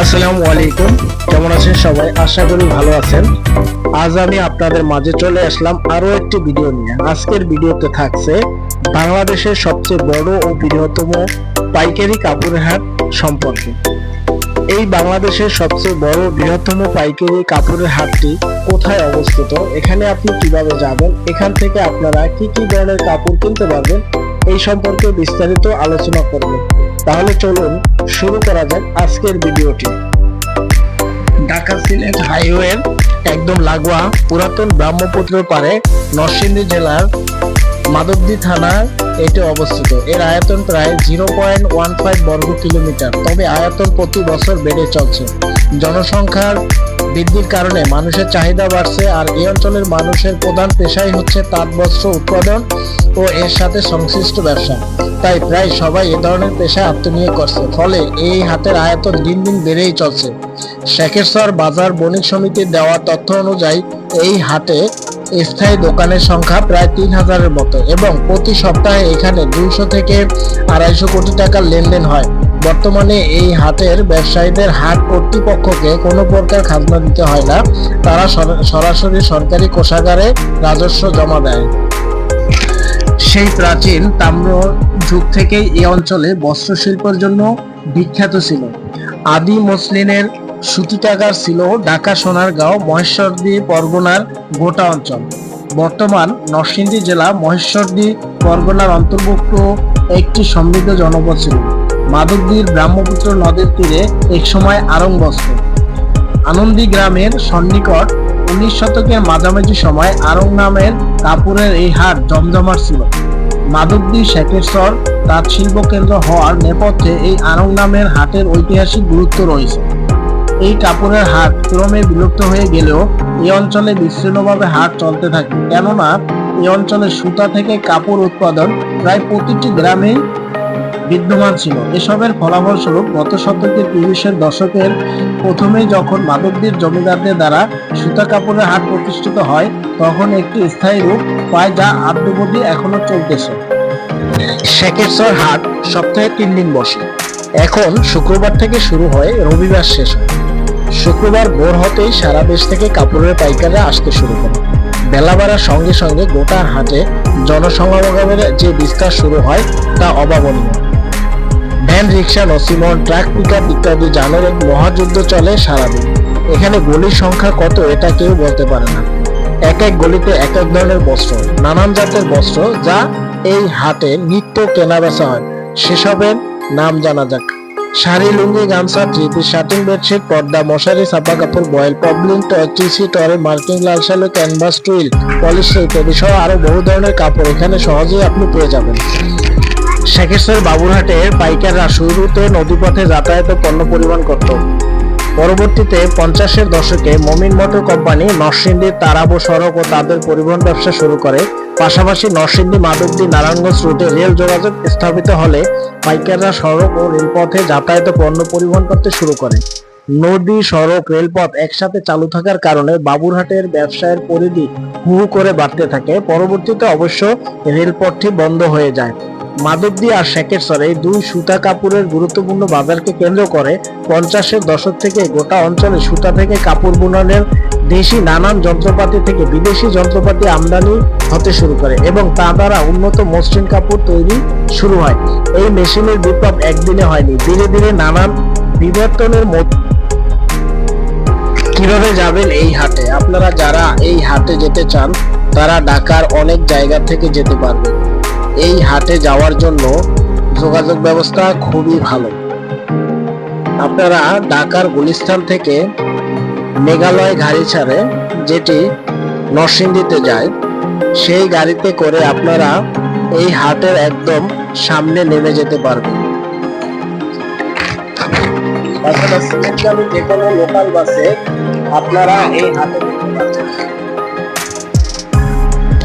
আসসালামু আলাইকুম। কেমন আছেন সবাই? আশা করি ভালো আছেন। আজ আমি আপনাদের মাঝে চলে আসলাম আরও একটি ভিডিও নিয়ে। আজকের ভিডিওতে থাকছে বাংলাদেশের সবচেয়ে বড় ও বৃহত্তম পাইকারি কাপড়ের হাট সম্পর্কে। এই বাংলাদেশের সবচেয়ে বড় বৃহত্তম পাইকারি কাপড়ের হাটটি কোথায় অবস্থিত? এখানে আপনি কীভাবে যাবেন? এখান থেকে আপনারা কি কি ধরনের কাপড় কিনতে পারবেন? এই সম্পর্কে বিস্তারিত আলোচনা করব। তাহলে চলুন শুরু করা যাক আজকের ভিডিওটি। ঢাকা সিলেট হাইওয়ে একদম লাগোয়া পুরাতন ব্রহ্মপুত্রের পারে নরসিংদী জেলার মাধবদী থানার এটি অবস্থিত। এর আয়তন প্রায় জিরো পয়েন্ট ওয়ান ফাইভ বর্গ কিলোমিটার, তবে আয়তন প্রতি বছর বেড়ে চলছে। জনসংখ্যার বৃদ্ধির কারণে মানুষের চাহিদা বাড়ছে, আর এই অঞ্চলের মানুষের প্রধান পেশাই হচ্ছে তাঁত বস্ত্র উৎপাদন ও এর সাথে সংশ্লিষ্ট ব্যবসা। তাই প্রায় সবাই এ ধরনের পেশায় আত্মনিয়োগ করছে, ফলে এই হাতের আয়তন দিন দিন বেড়েই চলছে। শেখেশ্বর বাজার বণিক সমিতির দেওয়া তথ্য অনুযায়ী, এই হাটে স্থায়ী দোকানের সংখ্যা প্রায় তিন হাজারের মতো এবং প্রতি সপ্তাহে এখানে দুইশো থেকে আড়াইশো কোটি টাকার লেনদেন হয়। বর্তমানে এই হাটের ব্যবসায়ীদের হাট কর্তৃপক্ষকে কোনো প্রকার খাজনা দিতে হয় না। তারা সর- সরাসরি সরকারি কোষাগারে রাজস্ব জমা দেয়। সেই প্রাচীন তাম্র যুগ থেকেই এই অঞ্চলে বস্ত্র শিল্পের জন্য বিখ্যাত ছিল। আদি মসলিনের সুতিটাগার ছিল ঢাকা সোনারগাঁও, মহেশ্বরদী, পরগনার গোটা অঞ্চল। বর্তমান নরসিংদী জেলা মহেশ্বরদী, পরগনার অন্তর্ভুক্ত একটি সমৃদ্ধ জনপদ ছিল। মাধবদীর ব্রহ্মপুত্র নদীর তীরে একসময় আরং বস্ত আনন্দী গ্রামের সন্নিকট উনিশ শতকের মাঝামাঝি সময় আরং নামের কাপুরের এই হাট জমজমাট ছিল। মাধবদী শেখেশ্বর তাঁত শিল্প কেন্দ্র হওয়ার নেপথ্যে এই আরং নামের হাটের ঐতিহাসিক গুরুত্ব রয়েছে। এই কাপড়ের হাট ক্রমে বিলুপ্ত হয়ে গেলেও এই অঞ্চলে বিচ্ছিন্নভাবে হাট চলতে থাকে। কেননা এই অঞ্চলে সুতা থেকে কাপড় উৎপাদন প্রায় প্রতিটি গ্রামেই বিদ্যমান ছিল। এসবের ফলাফল স্বরূপ গত শতকের তিরিশের দশকের প্রথমেই যখন মাদকদের জমিদারদের দ্বারা সুতা কাপড়ের হাট প্রতিষ্ঠিত হয়, তখন একটি স্থায়ী রূপ পায় যা আদ্যবধি এখনও চলতেছে। শেখেশ্বর হাট সপ্তাহে তিন দিন বসে। এখন শুক্রবার থেকে শুরু হয় রবিবার শেষ হয়। শুক্রবার ভোর হতেই সারা দেশ থেকে কাপড়ের পাইকাররা আসতে শুরু করে। বেলা বাড়ার সঙ্গে সঙ্গে গোটা হাটে জনসমাগমের যে বিস্তার শুরু হয়, তা অভাবনীয়। ভ্যান, রিক্সা, নসিমন, ট্রাক পিকআপ ইত্যাদি যানের এক মহাযুদ্ধ চলে সারাদিন। এখানে গলির সংখ্যা কত এটা কেউ বলতে পারে না। এক এক গলিতে এক এক ধরনের বস্ত্র, নানান জাতের বস্ত্র যা এই হাটে নিত্য কেনা বেচা হয়। সেসবের নাম জানা যাক। শাড়ি, লুঙ্গি, গামছা, থ্রিপি শার্টিং বেডশিট, পর্দা, মশারি ছাপা কাপড়, বয়েল পবলিন টিসি টরে মার্কিং, লাল শালো, ক্যানভাস, টুইল, পলিশ ইত্যাদি সহ আরও বহু ধরনের কাপড় এখানে সহজেই আপনি পেয়ে যাবেন। শেখেশ্বর বাবুরহাটের পাইকাররা শুরুতে নদীপথে যাতায়াত পণ্য পরিবহন করত। পরবর্তীতে পঞ্চাশের দশকে মমিন মোটর কোম্পানি নরসিংদীর তারাবো সড়ক ও তাদের পরিবহন ব্যবসা শুরু করে। পাশাপাশি নরসিংদী মাধবদী নারায়ণগঞ্জ রুটে রেল যোগাযোগ স্থাপিত হলে পাইকাররা সড়ক ও রেলপথে যাতায়াত পণ্য পরিবহন করতে শুরু করে। নদী, সড়ক, রেলপথ একসাথে চালু থাকার কারণে বাবুরহাটের ব্যবসায়ের পরিধি হু হু করে বাড়তে থাকে। পরবর্তীতে অবশ্য রেলপথটি বন্ধ হয়ে যায়। আর শেখেশ্বর এই দুই সুতা কাপড়ের গুরুত্বপূর্ণ বাজারকে কেন্দ্র করে পঞ্চাশের দশক থেকে গোটা অঞ্চলে সুতা থেকে কাপড় বুননের দেশি নানান যন্ত্রপাতি থেকে বিদেশি যন্ত্রপাতি আমদানি হতে শুরু করে এবং তা দ্বারা উন্নত মসৃণ কাপড় তৈরি শুরু হয়। এই মেশিনের বিপ্লব একদিনে হয়নি, ধীরে ধীরে নানান বিবর্তনের মধ্যে কীভাবে যাবেন এই হাটে? আপনারা যারা এই হাটে যেতে চান, তারা ঢাকার অনেক জায়গা থেকে যেতে পারবেন। এই হাটে যাওয়ার জন্য যোগাযোগ ব্যবস্থা খুবই ভালো। আপনারা ঢাকার গুলিস্তান থেকে মেঘালয় গাড়ি ছাড়ে যেটি নরসিংদীতে যায়, সেই গাড়িতে করে আপনারা এই হাটের একদম সামনে নেমে যেতে পারবেন।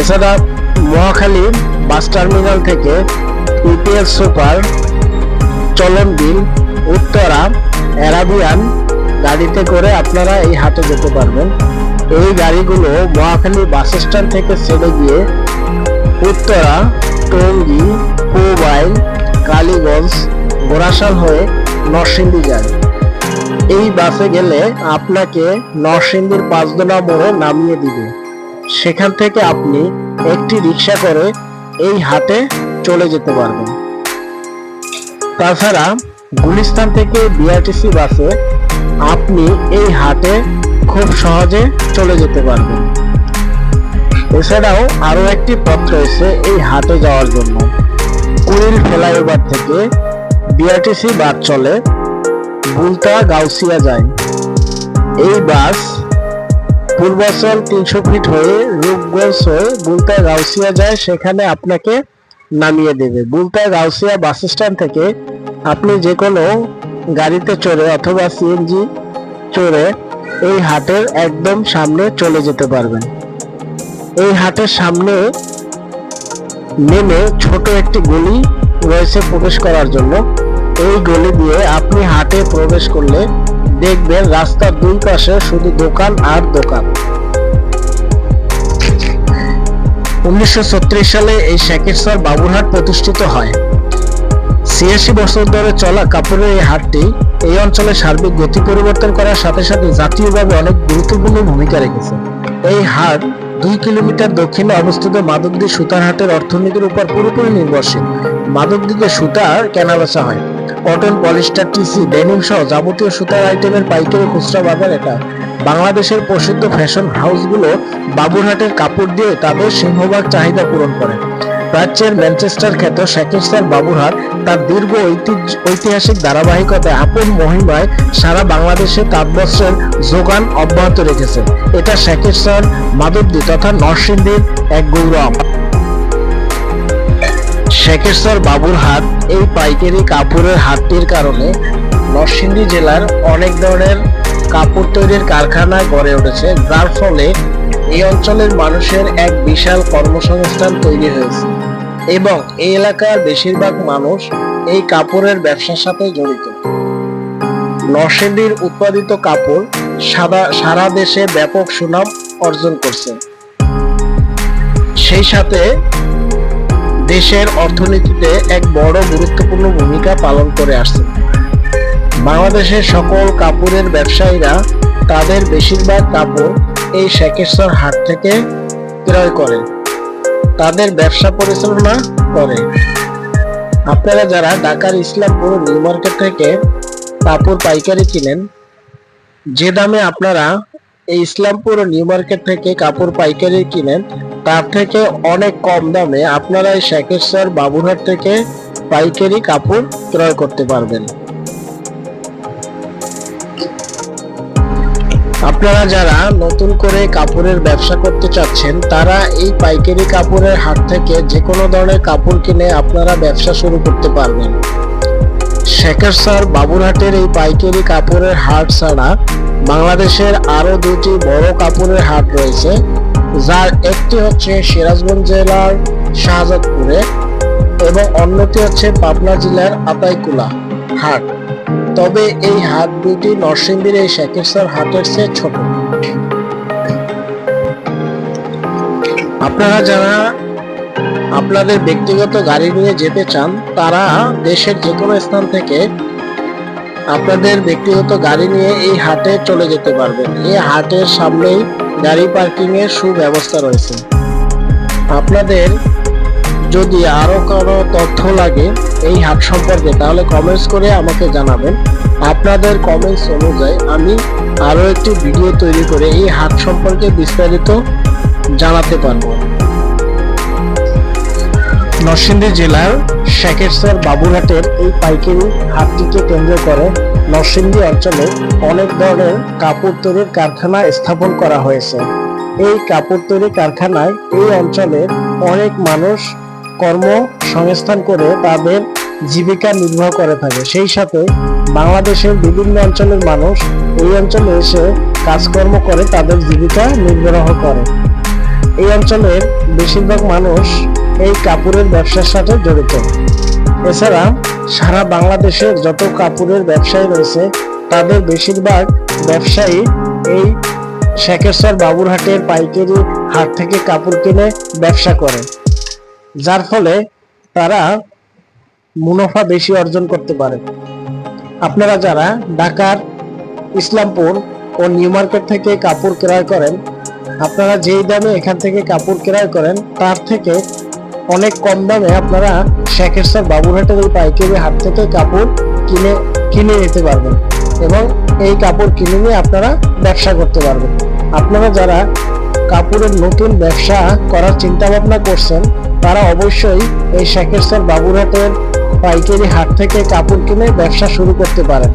এছাড়া মহাখালী টার্মিনাল থেকে EPS super, Chalan Beel, Uttara, Arabian গাড়িতে করে আপনারা এই হাটে যেতে পারবেন। এই গাড়িগুলো মহাখালী বাস স্ট্যান্ড থেকে ছেড়ে গিয়ে উত্তরা, টঙ্গী পুবাইল কালীগঞ্জ গোরাশাল হয়ে নরসিংদী যায়। এই বাসে গেলে আপনাকে নরসিংদীর পাঁচদোনা মোড়ে নামিয়ে দিবে। সেখান থেকে আপনি একটি রিক্সা করে এই হাটে চলে যেতে পারবেন তাছাড়া গুলিস্তান থেকে বিআরটিসি বাসে আপনি এই হাটে খুব সহজে চলে যেতে পারবেন। এছাড়াও আরও একটি পথ রয়েছে এই হাটে যাওয়ার জন্য। কুড়িল ফ্লাইওভার থেকে বিআরটিসি বাস চলে বুলতা গাউসিয়া যায়। এই বাস পূর্বাচল তিনশো ফিট হয়ে রূপগঞ্জ হয়ে বুলতা গাউসিয়া যায়, সেখানে আপনাকে নামিয়ে দেবে। বুলতা রাউসিয়া বাস স্ট্যান্ড থেকে আপনি যে কোনো গাড়িতে চড়ে অথবা সিএনজি চড়ে এই হাটের একদম সামনে চলে যেতে পারবেন। এই হাটের সামনে নেমে ছোট একটি গলি রয়েছে প্রবেশ করার জন্য। এই গলি দিয়ে আপনি হাটে প্রবেশ করলে দেখবেন রাস্তার দুই পাশে শুধু দোকান আর দোকান। উনিশশো সালে এই শ্যাকেরসর বাবুরহাট প্রতিষ্ঠিত হয়। ছিয়াশি বছর ধরে চলা কাপড়ের এই হাটটি এই অঞ্চলে সার্বিক গতি পরিবর্তন করার সাথে সাথে জাতীয়ভাবে অনেক গুরুত্বপূর্ণ ভূমিকা রেখেছে। এই হাট দুই কিলোমিটার দক্ষিণে অবস্থিত মাদকদি সুতার হাটের অর্থনীতির উপর পুরোপুরি নির্ভরশীল। মাদকদিতে সুতার কেনাবেচা হয়। কটন পলিস্টার, টিসি, ডেনিম সহ যাবতীয় সুতার আইটেমের পাইকারি খুচরা বাজার এটা। বাংলাদেশের প্রসিদ্ধ ফ্যাশন হাউসগুলো বাবুরহাটের কাপড় দিয়ে তাদের সিংহভাগ চাহিদা পূরণ করে। প্রাচ্যের ম্যানচেস্টার খ্যাত শাকিরস্তার বাবুরহাট তার দীর্ঘ ঐতিহ্য- ঐতিহাসিক ধারাবাহিকতায় আপন মহিমায় সারা বাংলাদেশে তাঁতবস্ত্রের যোগান অব্যাহত রেখেছে। এটা শাকিরস্তার মাধবদী তথা নরসিংদীর এক গৌরব। শেখেশ্বর বাবুরহাট এই পাইকারি কাপড়ের হাটটির কারণে নরসিংদী জেলার অনেক ধরনের কাপড় তৈরির কারখানা গড়ে উঠেছে, যার ফলে এই অঞ্চলের মানুষের এক বিশাল কর্মসংস্থান তৈরি হয়েছে। এবং এই এলাকার বেশিরভাগ মানুষ এই কাপড়ের ব্যবসার সাথে জড়িত। নরসিংদীর উৎপাদিত কাপড় সাদা, সারা দেশে ব্যাপক সুনাম অর্জন করছে। সেই সাথে দেশের অর্থনীতিতে এক বড় গুরুত্বপূর্ণ ভূমিকা পালন করে আসছে। বাংলাদেশের সকল কাপড়ের ব্যবসায়ীরা তাদের বেশিরভাগ কাপড় এই শেকেশ্বর হাট থেকে ক্রয় করে। তাদের ব্যবসা পরিচালনা করে। আপনারা যারা ঢাকার ইসলামপুর নিউ মার্কেট থেকে কাপড় পাইকারি কিনেন, যে দামে আপনারা এই ইসলামপুর নিউ মার্কেট থেকে কাপড় পাইকারি কিনেন তার থেকে অনেক কম দামে আপনারা এই শেকেশ্বর বাবুরহাট থেকে পাইকারি কাপড় ক্রয় করতে পারবেন। আপনারা যারা নতুন করে কাপড়ের ব্যবসা করতে চাচ্ছেন, তারা এই পাইকারি কাপড়ের হাট থেকে যে কোনো ধরনের কাপড় কিনে আপনারা ব্যবসা শুরু করতে পারবেন। শেখর স্যার বাবুরহাটের এই পাইকারি কাপড়ের হাট ছাড়া বাংলাদেশের আরও দুটি বড় কাপড়ের হাট রয়েছে। যার একটি হচ্ছে সিরাজগঞ্জ জেলার শাহজাদপুরে এবং অন্যটি হচ্ছে পাবনা জেলার আতাইকুলা হাট। তবে এই হাট দুটি নরসিংদীর এই শেখেশ্বর হাটের চেয়ে ছোট। আপনারা যারা আপনাদের ব্যক্তিগত গাড়ি নিয়ে যেতে চান, তারা দেশের যে কোনো স্থান থেকে আপনাদের ব্যক্তিগত গাড়ি নিয়ে এই হাটে চলে যেতে পারবেন। এই হাটের সামনেই গাড়ি পার্কিং এর সুব্যবস্থা রয়েছে। আপনাদের যদি আরও কোনো তথ্য লাগে এই হাট সম্পর্কে, তাহলে কমেন্টস করে আমাকে জানাবেন। আপনাদের কমেন্টস অনুযায়ী আমি আরও একটি ভিডিও তৈরি করে এই হাট সম্পর্কে বিস্তারিত জানাতে পারব। নরসিংদী জেলার শেখেশ্বর বাবুরহাটের এই পাইকারি হাটটিকে কেন্দ্র করে নরসিংদী অঞ্চলে অনেক ধরনের কাপড় তৈরির কারখানা স্থাপন করা হয়েছে। এই কাপড় তৈরি কারখানায় এই অঞ্চলের অনেক মানুষ কর্মসংস্থান করে তাদের জীবিকা নির্বাহ করে থাকে। সেই সাথে বাংলাদেশের বিভিন্ন অঞ্চলের মানুষ এই অঞ্চলে এসে কাজকর্ম করে, তাদের জীবিকা নির্বাহ করে। এই অঞ্চলের বেশিরভাগ মানুষ এই কাপড়ের ব্যবসার সাথে জড়িত। এছাড়া সারা বাংলাদেশের যত কাপড়ের ব্যবসায়ী রয়েছে, তাদের বেশিরভাগ ব্যবসায়ী এই শেখেশ্বর বাবুরহাটের পাইকারি হাট থেকে কাপড় কিনে ব্যবসা করে, যার ফলে তারা মুনাফা বেশি অর্জন করতে পারে। আপনারা যারা ঢাকার ইসলামপুর ও নিউ মার্কেট থেকে কাপড় ক্রয় করেন, আপনারা যেই দামে এখান থেকে কাপড় ক্রয় করেন, তার থেকে অনেক কম দামে আপনারা শেখের স্যার বাবুরহাটের এই পাইকারি হাট থেকে কাপড় কিনে কিনে নিতে পারবেন। এবং এই কাপড় কিনে নিয়ে আপনারা ব্যবসা করতে পারবেন। আপনারা যারা কাপড়ের নতুন ব্যবসা করার চিন্তা ভাবনা করছেন, তারা অবশ্যই এই শেখের স্যার বাবুরহাটের পাইকারি হাট থেকে কাপড় কিনে ব্যবসা শুরু করতে পারেন।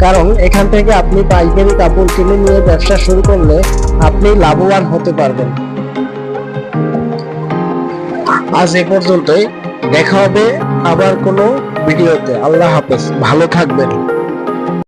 কারণ এখান থেকে আপনি পাইকারি কাপড় কিনে নিয়ে ব্যবসা শুরু করলে আপনি লাভবান হতে পারবেন। আজ এ পর্যন্তই। দেখা হবে আবার কোনো ভিডিওতে। আল্লাহ হাফেজ। ভালো থাকবেন।